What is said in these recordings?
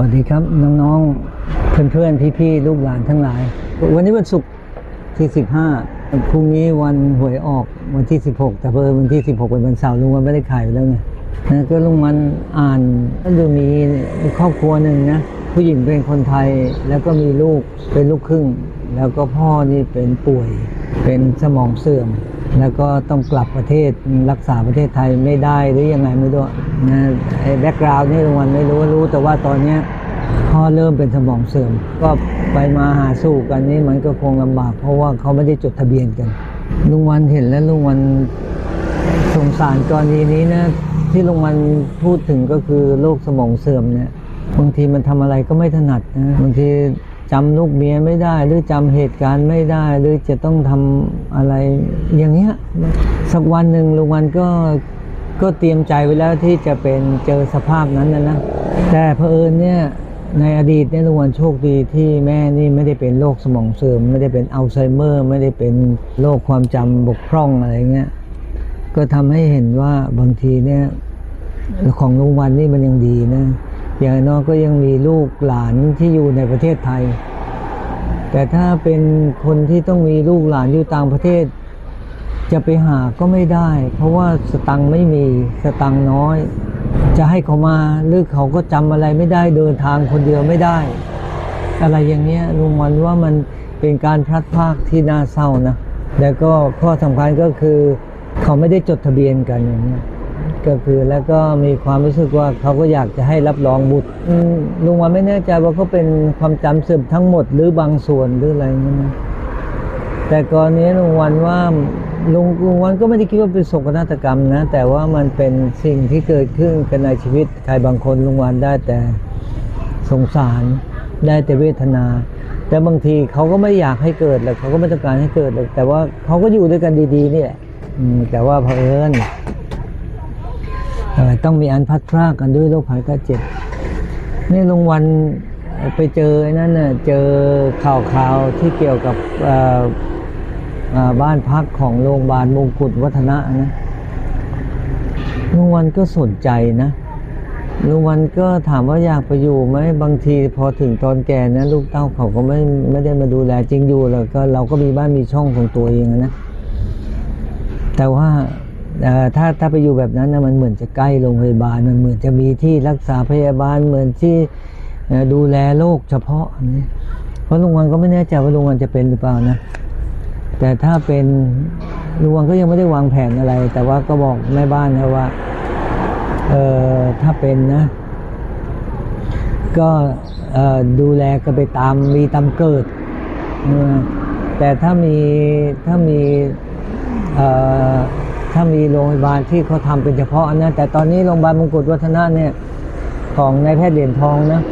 วัสดีครับ น้องๆ เพื่อนๆ พี่ๆ ลูกหลานทั้งหลาย วันนี้วันศุกร์ที่ 15พรุ่งนี้วันหวยออกวันที่ 16 แต่เพอญวันที่ 16 เป็นวันเสาร์ลุงมันไม่ได้ขายแล้วไงนะก็ลุงมันอ่านก็ดูมีครอบครัวหนึ่งนะ ผู้หญิงเป็นคนไทยแล้วก็มีลูกเป็นลูกครึ่ง แล้วก็พ่อนี่เป็นป่วย เป็นสมองเสื่อม แล้วก็ต้องกลับประเทศรักษาประเทศไทยไม่ได้หรือยังไงไม่รู้นะไอ้แบ็กกราวน์นี่ลุงวันไม่รู้รู้ แต่ว่าตอนเนี้ยพ่อเริ่มเป็นสมองเสื่อม ก็ไปมาหาสู่กันนี่มันก็คงลำบาก เพราะว่าเขาไม่ได้จดทะเบียนกันลุงวันเห็นแล้วลุงวันสงสารกรณีนี้นะที่ลุงวันพูดถึงก็คือโรคสมองเสื่อมเนี่ยบางทีมันทำอะไรก็ไม่ถนัดนะบางที จำลูกเมียไม่ได้ หรือจำเหตุการณ์ไม่ได้ หรือจะต้องทำอะไรอย่างเงี้ยสักวันหนึ่งลุงวันก็ก็เตรียมใจไว้แล้วที่จะเป็นเจอสภาพนั้นนะนะแต่เผอิญเนี่ยในอดีตเนี่ยลุงวันโชคดีที่แม่นี่ไม่ได้เป็นโรคสมองเสื่อมไม่ได้เป็นอัลไซเมอร์ ไม่ได้เป็นโรคความจำบกพร่องอะไรเงี้ยก็ทำให้เห็นว่าบางทีเนี่ยของลุงวันนี่มันยังดีนะ อย่างน้อยก็ยังมีลูกหลานที่อยู่ในประเทศไทย แต่ถ้าเป็นคนที่ต้องมีลูกหลานอยู่ต่างประเทศ จะไปหาก็ไม่ได้ เพราะว่าสตังค์ไม่มีสตังค์น้อย จะให้เขามาหรือเขาก็จำอะไรไม่ได้เดินทางคนเดียวไม่ได้ อะไรอย่างเงี้ยลุงวันว่ามันเป็นการพลัดพรากที่น่าเศร้านะแล้วก็ข้อสำคัญก็คือ เขาไม่ได้จดทะเบียนกันอย่างเงี้ย ก็คือแล้วก็มีความรู้สึกว่าเขาก็อยากจะให้รับรองบุตรอืมลุงวันไม่แน่ใจว่าเขาเป็นความจำเสื่อมทั้งหมดหรือบางส่วนหรืออะไรเงี้ยนะแต่ก่อนนี้ลุงวันว่าลุงลุงวันก็ไม่ได้คิดว่าเป็นโศกนาฏกรรมนะ แต่ว่ามันเป็นสิ่งที่เกิดขึ้นกันในชีวิตใครบางคนลุงวันได้แต่สงสารได้แต่เวทนา แต่บางทีเขาก็ไม่อยากให้เกิดหรอกเขาก็ไม่ต้องการให้เกิดหรอกแต่ว่าเขาก็อยู่ด้วยกันดีๆนี่แหละอืมแต่ว่าเผอิญเอ่อ ต้องมีอันพัดพรากกันด้วยโรคภัยไข้เจ็บนี่ลุงวันไปเจอไอ้นั่นน่ะเจอข่าวข่าวที่เกี่ยวกับบ้านพักของโรงพยาบาลมงกุฎวัฒนะนะลุงวันก็สนใจนะลุงวันก็ถามว่าอยากไปอยู่ไหมบางทีพอถึงตอนแก่นะลูกเต้าเขาก็ไม่ไม่ได้มาดูแลจริงอยู่แล้วก็เราก็มีบ้านมีช่องของตัวเองนะแต่ว่า ถ้าถ้าไปอยู่แบบนั้นนะมันเหมือนจะใกล้โรงพยาบาล มันเหมือนจะมีที่รักษาพยาบาลเหมือนที่ดูแลโรคเฉพาะนี่เพราะลุงวันก็ไม่แน่ใจว่าลุงวันจะเป็นหรือเปล่านะแต่ถ้าเป็นลุงวันก็ยังไม่ได้วางแผนอะไร แต่ว่าก็บอกแม่บ้านนะว่าเออถ้าเป็นนะ ก็ดูแลกันไปตามมีตามเกิด แต่ถ้ามีถ้ามีเถ้ามีโรงพยาบาลที่เขาทำเป็นเฉพาะนะแต่ตอนนี้โรงพยาบาลมงกุฎวัฒนะเนี่ยของนายแพทย์เหรียญทองนะ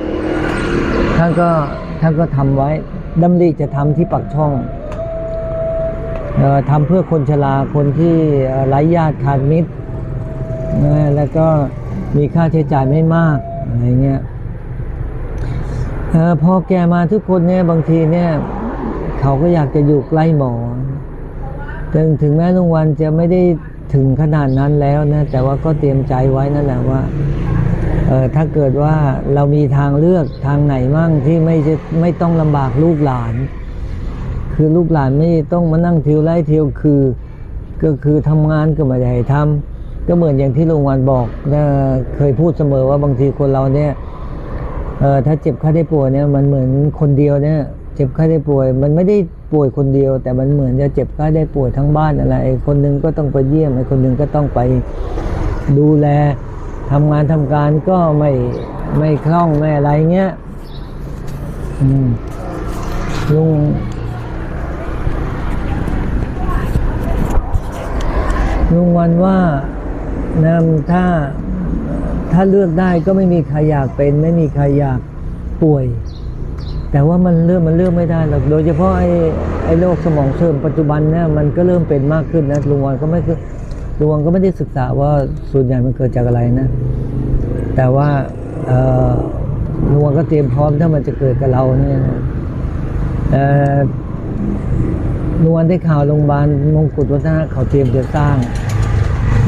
ท่านก็ท่านก็ทำไว้ดำริจะทำที่ปักช่องเอ่อทำเพื่อคนชราคนที่ไร้ญาติขาดมิตรนะแล้วก็มีค่าใช้จ่ายไม่มากอะไรเงี้ยเออพอแกมาทุกคนเนี่ยบางทีเนี่ย เขาก็อยากจะอยู่ใกล้หมอถึงถึงแม้ลุงวันจะไม่ได้ ถึงขนาดนั้นแล้วนะ แต่ว่าก็เตรียมใจไว้นั่นแหละว่าเออถ้าเกิดว่าเรามีทางเลือกทางไหนมั่งที่ไม่จะไม่ต้องลำบากลูกหลาน คือลูกหลานไม่ต้องมานั่งเที่ยวไล่เที่ยวคือ ก็คือทำงานก็ไม่ได้ให้ทำก็เหมือนอย่างที่ลุงวันบอกนะเคยพูดเสมอว่าบางทีคนเราเนี่ยเออถ้าเจ็บไข้ได้ป่วยเนี่ยมันเหมือนคนเดียวเนี่ย เจ็บไข้ได้ป่วย มันไม่ได้ ป่วยคนเดียว แต่มันเหมือนจะเจ็บไข้ได้ป่วยทั้งบ้านอะไรไอ้คนหนึงก็ต้องไปเยี่ยมไอ้คนหนึงก็ต้องไปดูแลทำงานทำการก็ไม่ไม่คล่องไม่อะไรเงี้ยอืมลุงลุงวันว่านะถ้าถ้าเลือกได้ก็ไม่มีใครอยากเป็น ไม่มีใครอยากป่วย แต่ว่ามันเลือกมันเลือกไม่ได้หรอกโดยเฉพาะไอ้ไอ้โรคสมองเสื่อมปัจจุบันเนี่ยมันก็เริ่มเป็นมากขึ้นนะลุงวันก็ไม่คือลุงวันก็ไม่ได้ศึกษาว่าส่วนใหญ่มันเกิดจากอะไรนะ แต่ว่าเออลุงวันก็เตรียมพร้อมถ้ามันจะเกิดกับเราเนี่ยนะเออลุงวันได้ข่าวโรงพยาบาลมงกุฎวัฒนะเขาเตรียมจะสร้าง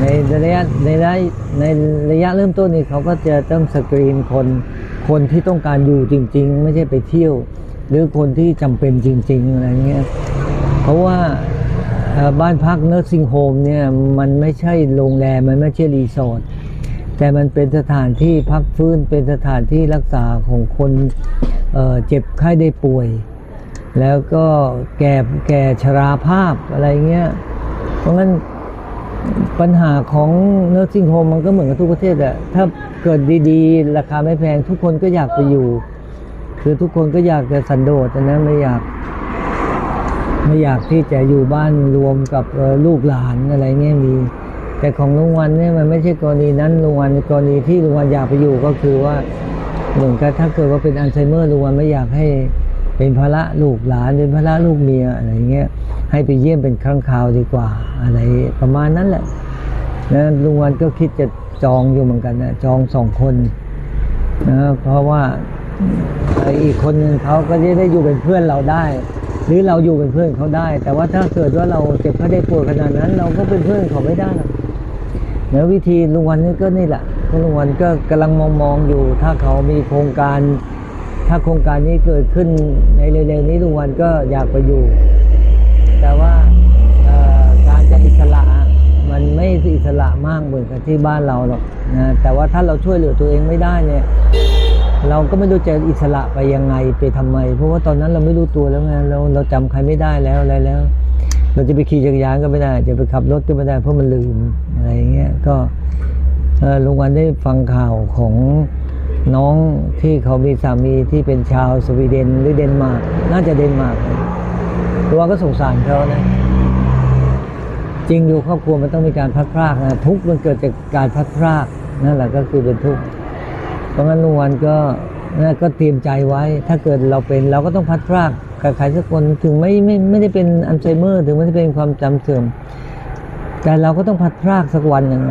ในระยะในระยะในระยะเริ่มต้นนี่เขาก็จะต้องสกรีนคนคนที่ต้องการอยู่จริง ๆ ไม่ใช่ไปเที่ยว หรือคนที่จำเป็นจริง ๆ อะไรเงี้ยเพราะว่าบ้านพักเน r ร์ซิงโฮมเนี่ยมันไม่ใช่โรงแรมมันไม่ใช่รีสอร์ทแต่มันเป็นสถานที่พักฟื้นเป็นสถานที่รักษาของคนเเจ็บไข้ได้ป่วย แล้วก็แก่แก่ชราภาพอะไรเงี้ยเพราะงั้น ปัญหาของเน r ร์ซิงโฮมมันก็เหมือนกับทุกประเทศอะถ้าเกิดดีๆ ราคาไม่แพงทุกคนก็อยากไปอยู่ คือทุกคนก็อยากจะสันโดษนะไม่อยาก ไม่อยากที่จะอยู่บ้านรวมกับลูกหลานอะไรเงี้ยมี แต่ของลุงวันเนี่ยมันไม่ใช่กรณีนั้นลุงวันกรณีที่ลุงวันอยากไปอยู่ก็คือว่าเหมือนกับถ้าเกิดว่าเป็นอัลไซเมอร์ลุงวันไม่อยากให้ เป็นภาระลูกหลานเป็นภาระลูกเมียอะไรเงี้ยให้ไปเยี่ยมเป็นครั้งคราวดีกว่าอะไรประมาณนั้นแหละนะลุงวันก็คิดจะจองอยู่เหมือนกันนะจองสองคนนะเพราะว่าเอ่ออีกคนหนึ่งเขาก็จะได้อยู่เป็นเพื่อนเราได้ หรือเราอยู่เป็นเพื่อนเขาได้ แต่ว่าถ้าเกิดว่าเราเจ็บไข้ได้ป่วยขนาดนั้น เราก็เป็นเพื่อนเขาไม่ได้หรอกเดี๋ยววิธีลุงวันนี่ก็นี่แหละเพราะลุงวันก็กำลังมองมองอยู่ ถ้าเขามีโครงการ ถ้าโครงการนี้เกิดขึ้นในเร็วๆนี้ลุงวันก็อยากไปอยู่ แต่ว่าการจะอิสระมันไม่อิสระมากเหมือนกับที่บ้านเราหรอกนะแต่ว่าถ้าเราช่วยเหลือตัวเองไม่ได้เนี่ย เราก็ไม่รู้จะอิสระไปยังไงไปทำไม เพราะว่าตอนนั้นเราไม่รู้ตัวแล้วไงเราเราจำใครไม่ได้แล้วอะไรแล้ว เราจะไปขี่จักรยานก็ไม่ได้ จะไปขับรถก็ไม่ได้เพราะมันลืมอะไรอย่างเงี้ยก็ลุงวันได้ฟังข่าวของ น้องที่เขามีสามีที่เป็นชาวสวีเดนหรือเดนมาร์กน่าจะเดนมาร์กตัวก็สงสารเขานะ จริงอยู่ครอบครัวมันต้องมีการพัดพรากนะทุกมันเกิดจากการพัดพรากนั่นแหละก็คือเป็นทุกข์เพราะงั้นลุงวันก็นะก็เตรียมใจไว้ ถ้าเกิดเราเป็นเราก็ต้องพัดพรากกับใครสักคนถึงไม่ไม่ไม่ได้เป็นอัลไซเมอร์ถึงไม่ได้เป็นความจำเสื่อมแต่เราก็ต้องพัดพรากสักวันหนึ่ง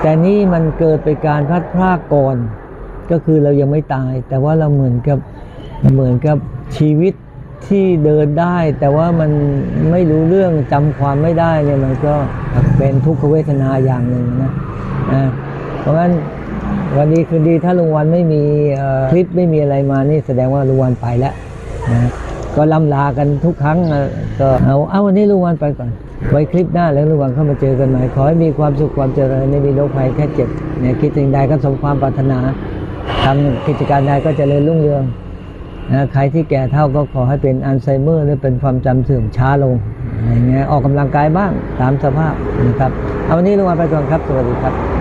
แต่นี่มันเกิดไปการพัดพรากก่อน ก็คือเรายังไม่ตาย แต่ว่าเราเหมือนกับเหมือนกับชีวิตที่เดินได้ แต่ว่ามันไม่รู้เรื่องจำความไม่ได้เนี่ยมันก็เป็นทุกขเวทนาอย่างหนึ่งนะนะเพราะงั้นวันดีคืนดีถ้าลุงวันไม่มีคลิปไม่มีอะไรมานี่แสดงว่าลุงวันไปแล้วนะก็ล่ำลากันทุกครั้งก็เอาเอาวันนี้ลุงวันไปก่อน ไว้คลิปหน้าแล้วลุงวันเข้ามาเจอกันใหม่ขอให้มีความสุขความเจริญไม่มีโรคภัยแค่เจ็บเนี่ยคิดสิ่งใดก็สมความปรารถนา ทำกิจการใดก็เจริญรุ่งเรืองนะใครที่แก่เท่าก็ขอให้เป็นอัลไซเมอร์หรือเป็นความจำเสื่อมช้าลงอย่างเงี้ยออกกำลังกายบ้างตามสภาพนะครับ เอาวันนี้ลงมาไปก่อนครับ สวัสดีครับ